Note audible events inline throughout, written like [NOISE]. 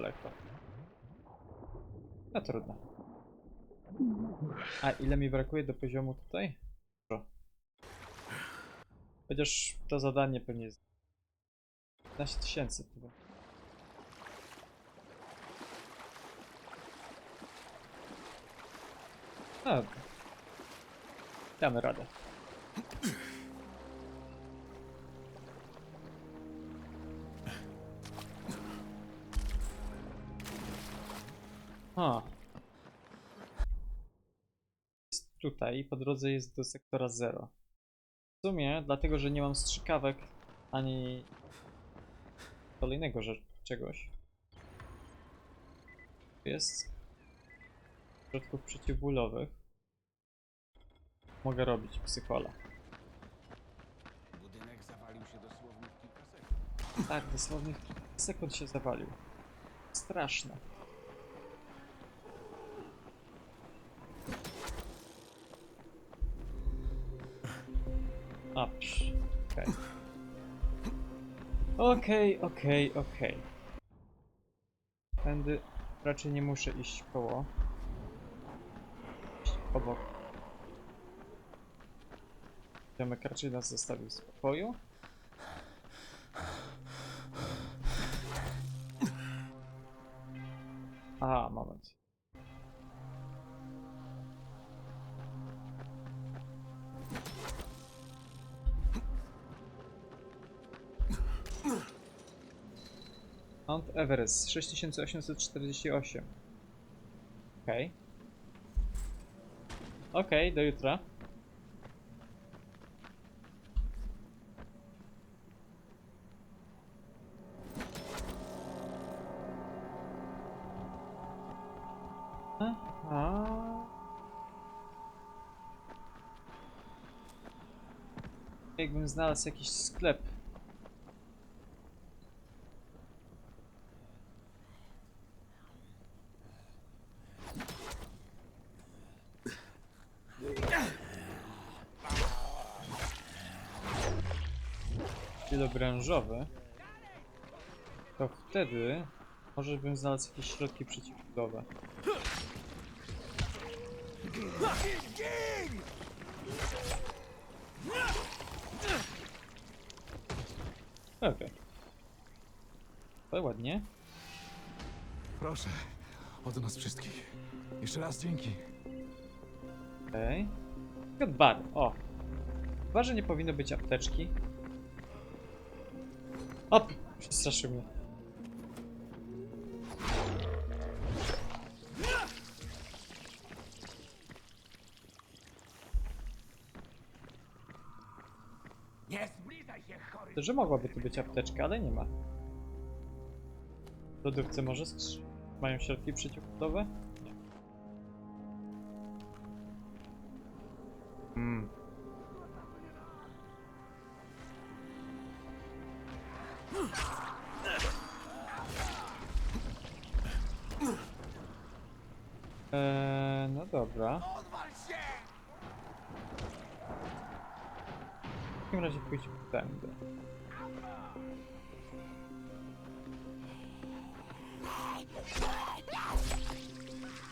daleko. No trudno. A ile mi brakuje do poziomu tutaj? Dużo. Chociaż to zadanie pewnie jest 15 tysięcy chyba. A, damy radę. A. Jest tutaj, po drodze jest do sektora 0. W sumie, dlatego że nie mam strzykawek ani kolejnego rzecz, czegoś. Jest środków przeciwbólowych. Mogę robić psychola. Budynek zawalił się dosłownie w kilka sekund. Tak, dosłownie w kilka sekund się zawalił. Straszne. Okej. Okej, okej, okej. Tędy raczej nie muszę iść koło. Iść obok. Ziomek raczej nas zostawił w spokoju. A, moment. Mount Everest 6848. Okej. Okej, do jutra. Aha. Jakbym znalazł jakiś sklep. Wielobranżowy. To wtedy może bym znalazł jakieś środki przeciwbólowe. Okej. To ładnie. Proszę, od nas wszystkich. Jeszcze raz dzięki. Okej. Okay. bar. O. Chyba, że nie powinno być apteczki. Op! Przestraszył mnie. Nie zbliżaj się, chory! To, że mogłaby tu być apteczka, ale nie ma. W lodówce może skrzy- mają środki przeciwbólowe?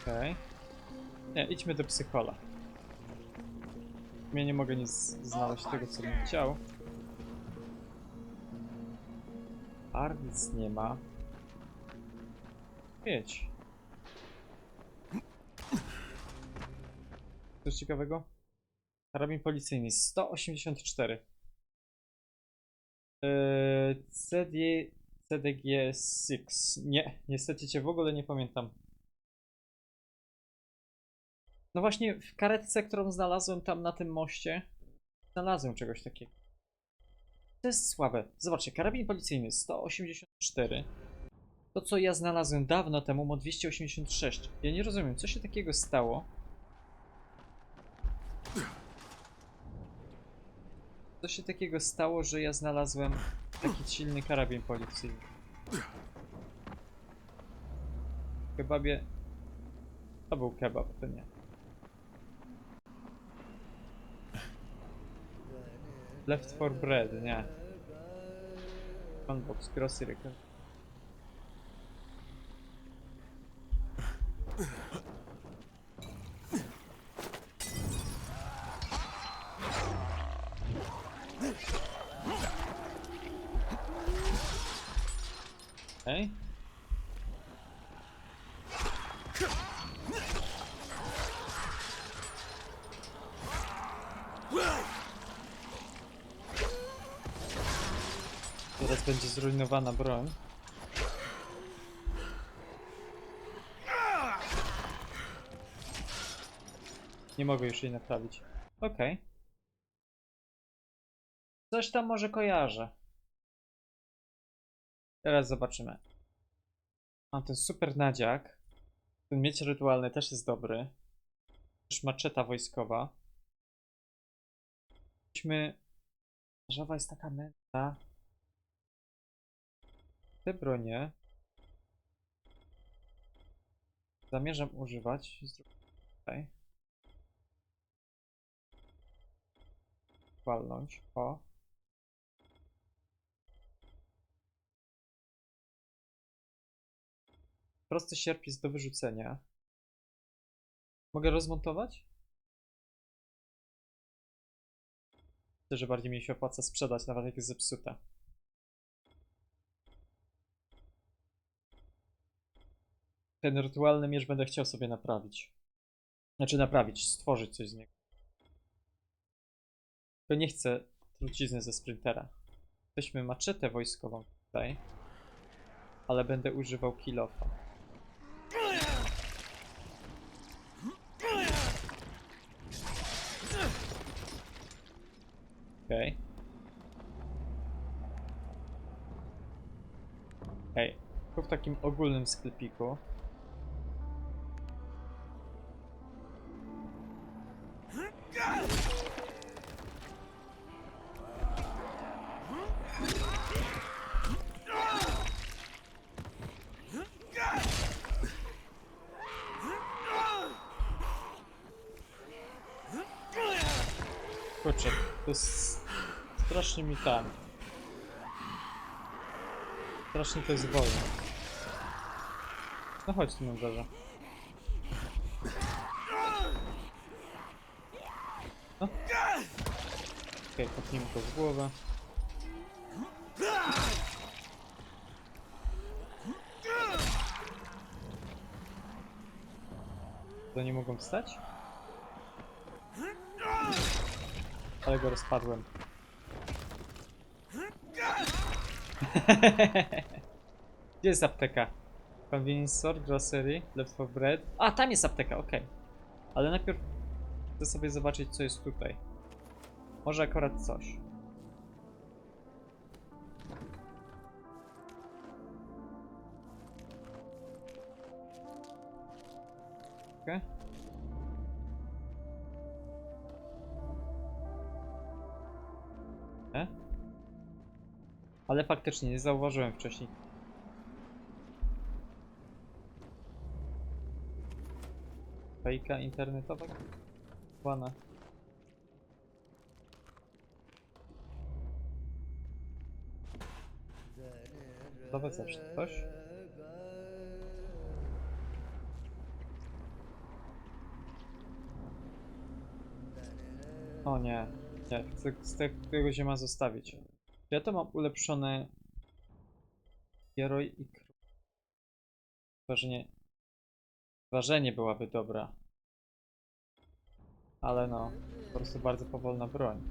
Okej. Nie, idźmy do psychola. Ja nie mogę nic znaleźć tego, co bym chciał. Ar nic nie ma. Jedź. Coś ciekawego? Karabin policyjny 184. Eee, CD, CDG6. Nie, niestety cię w ogóle nie pamiętam. No właśnie w karetce, którą znalazłem tam na tym moście, znalazłem czegoś takiego. To jest słabe. Zobaczcie, karabin policyjny 184. To co ja znalazłem dawno temu ma 286. Ja nie rozumiem, co się takiego stało. Co się takiego stało, że ja znalazłem taki silny karabin policyjny? Kebabie... To był kebab, to nie. Left for Bread, nie. Funbox, Crossy Record. Zrujnowana broń. Nie mogę już jej naprawić. Okej. Coś tam może kojarzę. Teraz zobaczymy. Mam ten super nadziak. Ten miecz rytualny też jest dobry. Też maczeta wojskowa. Weźmy... Żawa jest taka mętna. Te bronie zamierzam używać. Tutaj. Walnąć. O. Prosty sierp jest do wyrzucenia. Mogę rozmontować? Myślę, że bardziej mi się opłaca sprzedać, nawet jak jest zepsute. Ten rytualny miecz będę chciał sobie naprawić. Znaczy naprawić, stworzyć coś z niego. Tylko nie chcę trucizny ze sprintera. Weźmy maczetę wojskową tutaj. Ale będę używał kilofa. Okej. Hej, tu w takim ogólnym sklepiku. To jest strasznie mi tam. Strasznie to jest wolno. No chodź tu Mędrze. No. Okej, okay, kopnijmy go w głowę. To nie mogą wstać? Ale go rozpadłem. [LAUGHS] Gdzie jest apteka? Convenience store, grocery, left for bread. A, tam jest apteka, okej. Ale najpierw chcę sobie zobaczyć, co jest tutaj. Może akurat coś. Ale faktycznie nie zauważyłem wcześniej. Fejka internetowa? Wana. Dawać zawsze coś. O nie, nie, chcę z tego się ma zostawić. Ja to mam ulepszone Heroj i Król. Ważenie. Ważenie byłaby dobra. Ale no, po prostu bardzo powolna broń.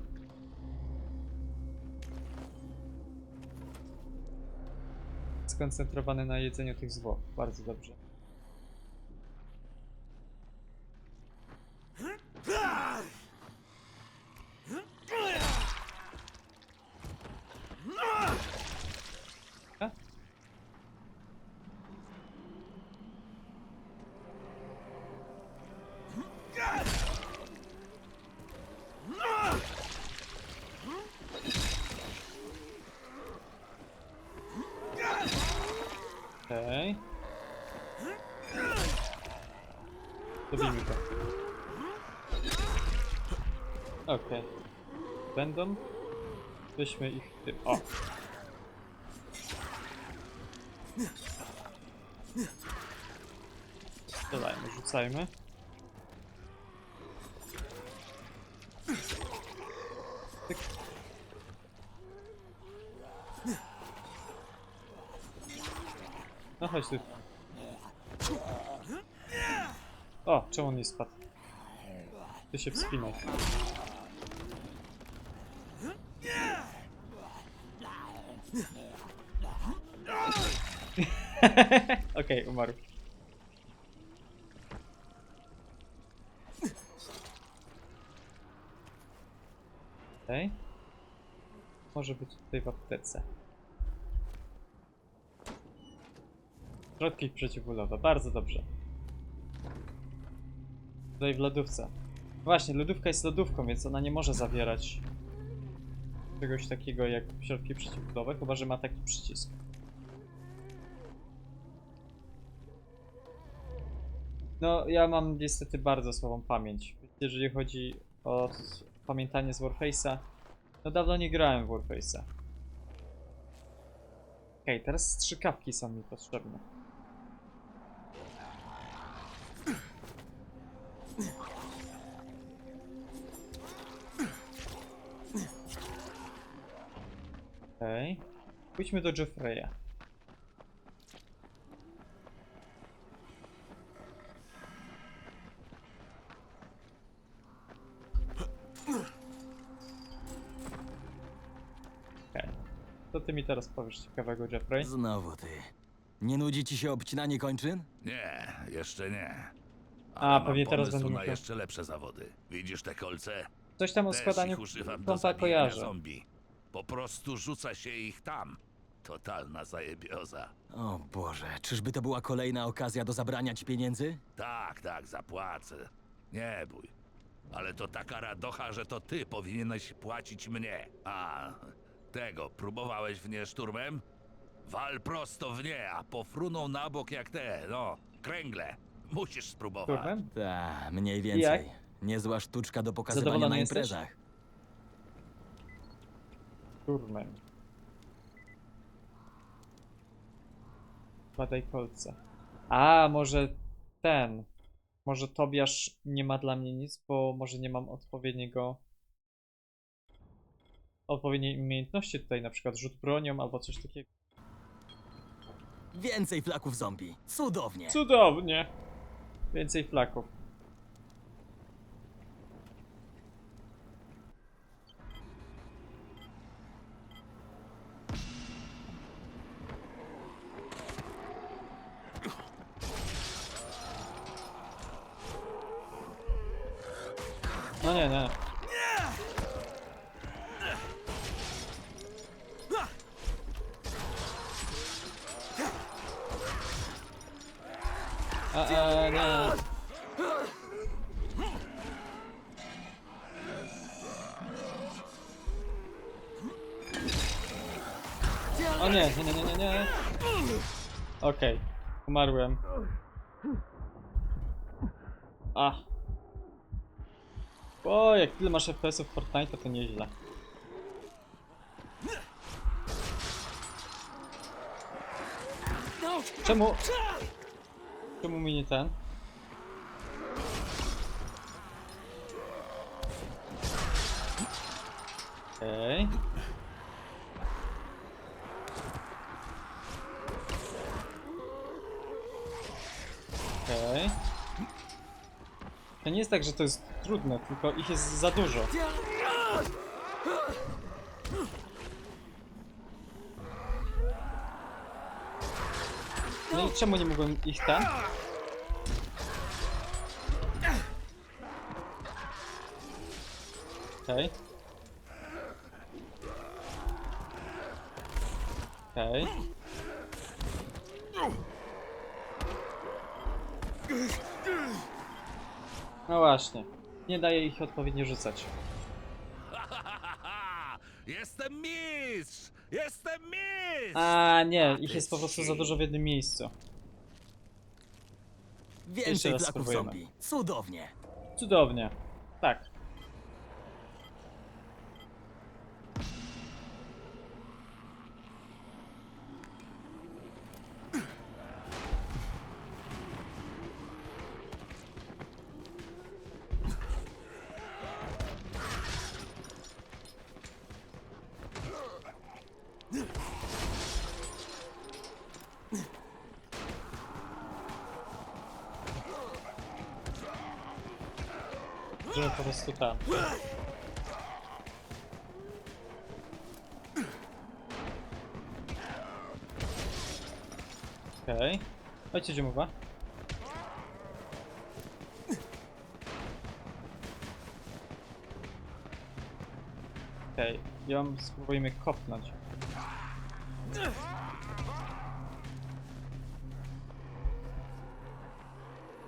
Skoncentrowany na jedzeniu tych zwłok. Bardzo dobrze. Okej. Zabijmy go. Okej. Będą? Weźmy ich tym. O! Strzelajmy, rzucajmy. Tyk. No chodź tu. O, czemu on nie spadł? Ty się wspinaj. [LAUGHS] Okej, umarł. Okej. Może być tutaj w aptece. Środki przeciwbólowe, bardzo dobrze. Tutaj w lodówce. Właśnie, lodówka jest lodówką, więc ona nie może zawierać czegoś takiego jak środki przeciwbólowe, chyba że ma taki przycisk. No, ja mam niestety bardzo słabą pamięć. Jeżeli chodzi o pamiętanie z Warface'a, no dawno nie grałem w Warface'a. Okej, teraz strzykawki są mi potrzebne. Okej. Pójdźmy do Jeffreya. Co ty mi teraz powiesz ciekawego, Jeffrey? Znowu ty. Nie nudzi ci się obcinanie kończyn? Nie, jeszcze nie. A, Ale mam pewnie teraz pomysł będę na jeszcze lepsze zawody. Widzisz te kolce? Coś tam o Też składaniu ich używam do zabijania kojarzę. zombie. Po prostu rzuca się ich tam. Totalna zajebioza. O Boże, czyżby to była kolejna okazja do zabrania ci pieniędzy? Tak, tak, zapłacę. Nie bój. Ale to taka radocha, że to ty powinieneś płacić mnie. A, tego, próbowałeś w nie szturmem? Wal prosto w nie, a pofruną na bok jak te, no, kręgle. Musisz spróbować. Turnem? Ta, mniej więcej. jak? Niezła sztuczka do pokazywania Zadowolony na jesteś? imprezach. Turnem. Badaj kolce. A, może ten. Może Tobiasz nie ma dla mnie nic, bo może nie mam odpowiedniego. odpowiedniej umiejętności tutaj, na przykład rzut bronią albo coś takiego. Więcej flaków zombie. Cudownie. Cudownie! Więcej flaków. No nie, nie. A, a, nie. O nie, nie, nie, nie, nie. Okej, umarłem. A. O, jak tyle masz FPS-ów Fortnite, to nieźle. Czemu? Czemu mi nie ten? Okej. Okej. To nie jest tak, że to jest trudne, tylko ich jest za dużo. No i czemu nie mogłem ich tam? Okej. Okej. No właśnie. Nie daje ich odpowiednio rzucać. Jestem mistrz! Jestem mistrz! A nie, ich jest po prostu za dużo w jednym miejscu. Jeszcze Więcej raz spróbujemy. zombie. Cudownie. Cudownie. Tak. Tam. Okej. Okay. Chodźcie, gdzie mowa. Okej, okay. ją spróbujemy kopnąć.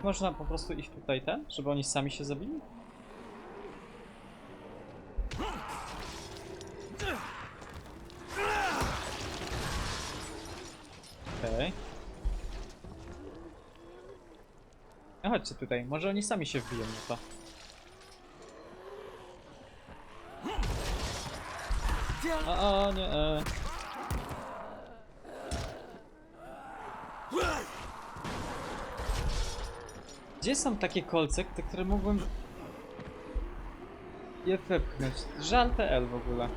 Można po prostu iść tutaj ten, żeby oni sami się zabili? Okej. Okay. Chodźcie tutaj, może oni sami się wbiją na to. O, o nie. E. Gdzie są takie kolce, te, które mógłbym je wepchnąć? Żal TL w ogóle.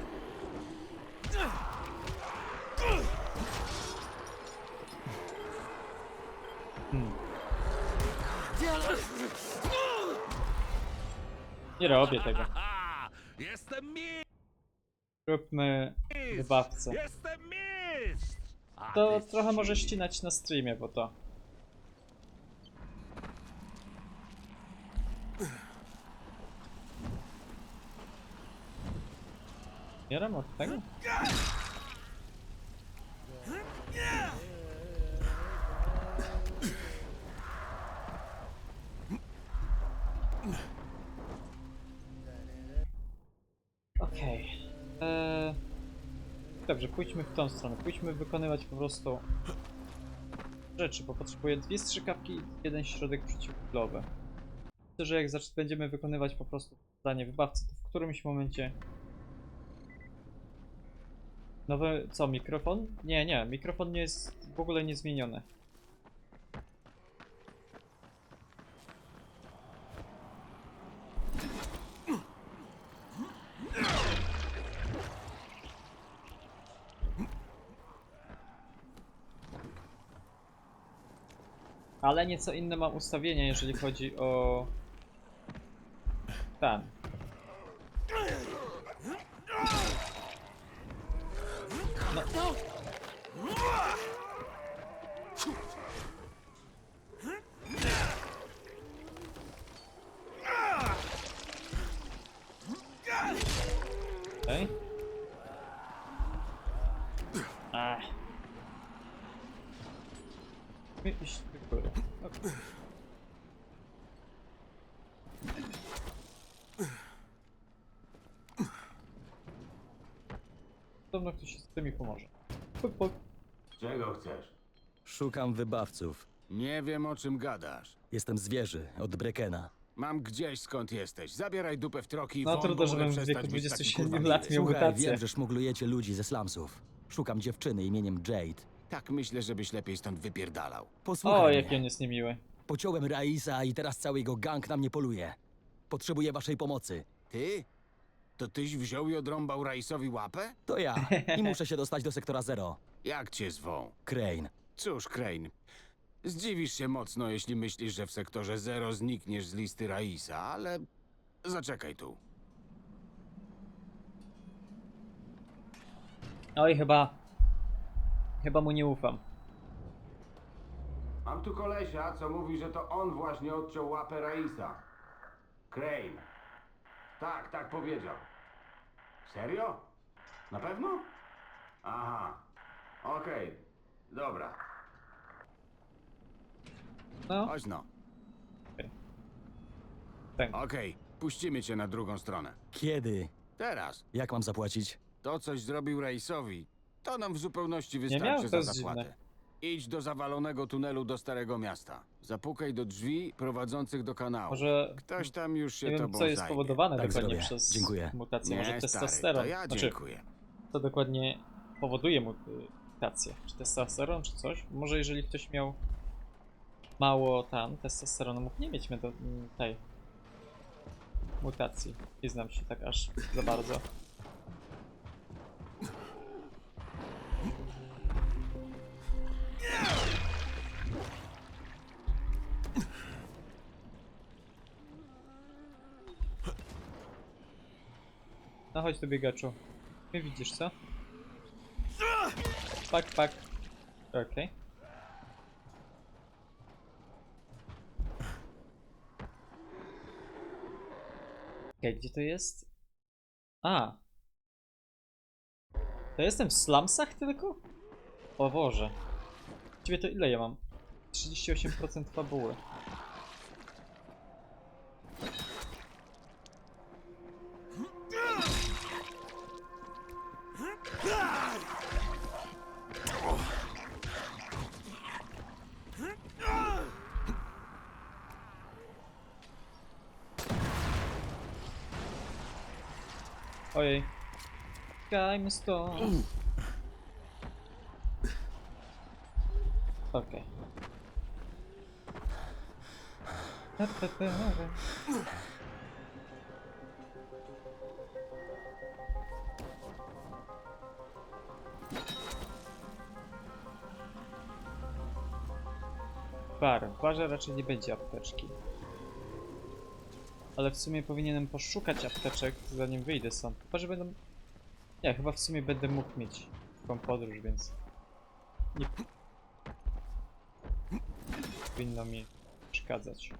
Nie robię tego. Jestem mistrz! Róbmy wybawcę. Jestem mistrz! A To ty trochę może ci- ścinać na streamie, bo to. Bieram od tego? Okej. Eee, Dobrze, pójdźmy w tą stronę. Pójdźmy wykonywać po prostu rzeczy, bo potrzebuję dwie strzykawki i jeden środek przeciwbólowy. Myślę, że jak będziemy wykonywać po prostu zadanie wybawcy, to w którymś momencie... Nowy, co, mikrofon? Nie, nie, mikrofon nie jest w ogóle niezmieniony. Ale nieco inne mam ustawienia, jeżeli chodzi o... Ten. No. Okej. Ach. Iść do góry. Okej. Podobno ktoś z tym mi pomoże. Puk, puk. Czego chcesz? Szukam wybawców. Nie wiem o czym gadasz. Jestem zwierzy, od Brekena. Mam gdzieś skąd jesteś. Zabieraj dupę w troki i No won, trudno, bo żebym w wieku przestać być taki, 27 kurwa, lat miły. miał Słuchaj, mutację. wiem, że szmuglujecie ludzi ze slumsów. Szukam dziewczyny imieniem Jade. Tak myślę, żebyś lepiej stąd wypierdalał. Posłuchaj O, mnie. jaki on jest niemiły. Pociąłem Raisa i teraz cały jego gang na mnie poluje. Potrzebuję waszej pomocy. Ty? To tyś wziął i odrąbał Raisowi łapę? To ja. I muszę się dostać do sektora Zero. Jak cię zwą? Crane. Cóż, Crane, zdziwisz się mocno, jeśli myślisz, że w sektorze zero znikniesz z listy Raisa, ale zaczekaj tu. Oj, chyba... Chyba mu nie ufam. Mam tu kolesia, co mówi, że to on właśnie odciął łapę Raisa. Crane. Tak, tak powiedział. Serio? Na pewno? Aha. Okej. Dobra. No, Chodź no. tak. Okej, puścimy cię na drugą stronę. Kiedy? Teraz. Jak mam zapłacić? To coś zrobił Raisowi. To nam w zupełności wystarczy To za jest zapłatę. Idź do zawalonego tunelu do Starego Miasta. Zapukaj do drzwi prowadzących do kanału. Może... Ktoś tam już się Nie wiem, tobą co jest zajmie. spowodowane Tak dokładnie zrobię. przez Dziękuję. mutację. Może stary, testosteron. to ja Znaczy, dziękuję. co dokładnie powoduje mu- mutację? Czy testosteron, czy coś? Może jeżeli ktoś miał mało tam testosteronu, mógł nie mieć medo- m, tej mutacji. Nie znam się tak aż za bardzo. A chodź tu biegaczu. Nie widzisz, co? Pak, pak. Okej. Okej, gdzie to jest? A. To jestem w slumsach tylko? O Boże. Ciebie to ile ja mam? 38% fabuły. Czekajmy stąd. Okej. Bar. W barze raczej nie będzie apteczki. Ale w sumie powinienem poszukać apteczek, zanim wyjdę stąd. Chyba, że będą... Nie, chyba w sumie będę mógł mieć taką podróż, więc... Nie powinno mi przeszkadzać.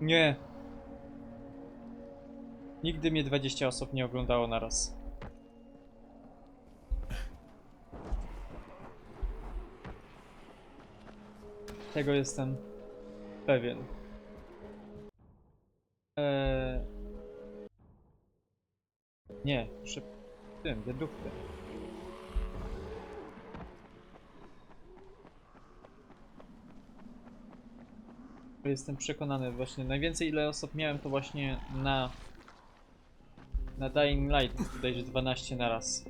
Nie. Nigdy mnie 20 osób nie oglądało naraz. Tego jestem pewien. Eee... Nie, muszę tym, dedukty. Jestem przekonany właśnie, najwięcej ile osób miałem to właśnie na na Dying Light, bodajże 12 na raz.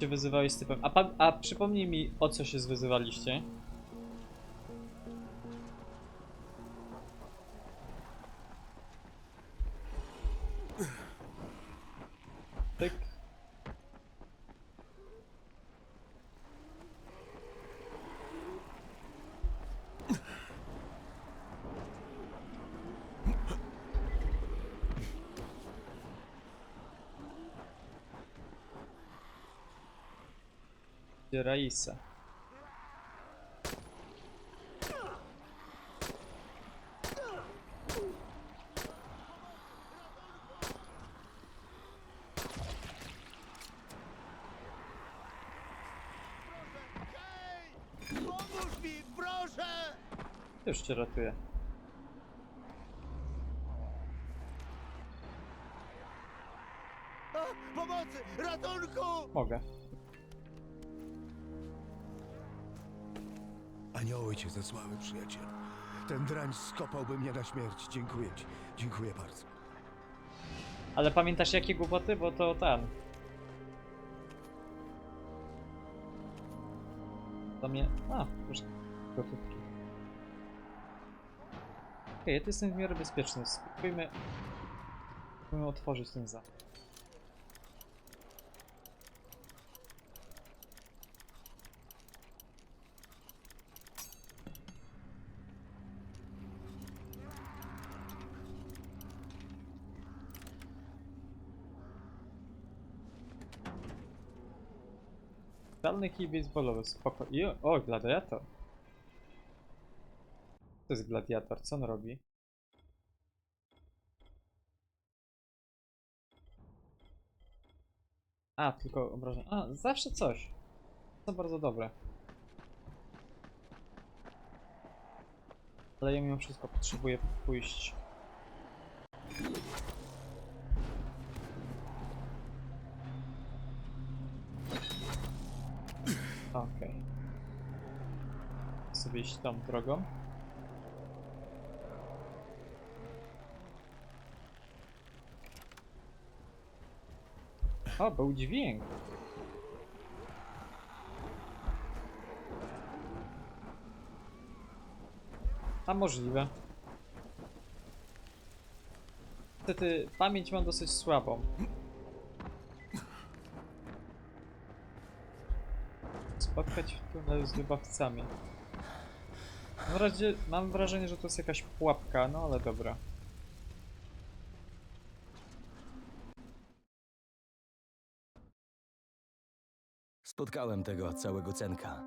Się wyzywałeś. A, a przypomnij mi, o co się zwyzywaliście. Gdzie Raisa? Pomóż mi, proszę! Już cię ratuję. Pomocy! Ratunku! Mogę. Anioły cię zesłały, przyjaciel. Ten drań skopałby mnie na śmierć. Dziękuję ci. Dziękuję bardzo. Ale pamiętasz jakie głupoty? Bo to tam. Do mnie. A, już gotówki. Okej, ja tu jestem w miarę bezpieczny. Spróbujmy. Spróbujmy otworzyć ten za. Zdalny kij baseballowy, spoko. I, o, gladiator. To jest gladiator, co on robi? A, tylko obrażenia. A, zawsze coś. To bardzo dobre. Ale ja mimo wszystko potrzebuję pójść. Okej. Sobie iść tą drogą. O, był dźwięk. A możliwe. Niestety pamięć mam dosyć słabą. Spotkać w tunelu z wybawcami. Mam, razie, mam wrażenie, że to jest jakaś pułapka, no ale dobra. Spotkałem tego całego cenka.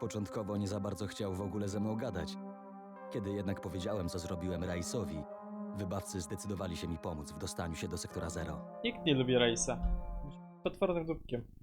Początkowo nie za bardzo chciał w ogóle ze mną gadać. Kiedy jednak powiedziałem, co zrobiłem Raisowi, wybawcy zdecydowali się mi pomóc w dostaniu się do sektora Zero. Nikt nie lubi Raisa. Potwornym dupkiem.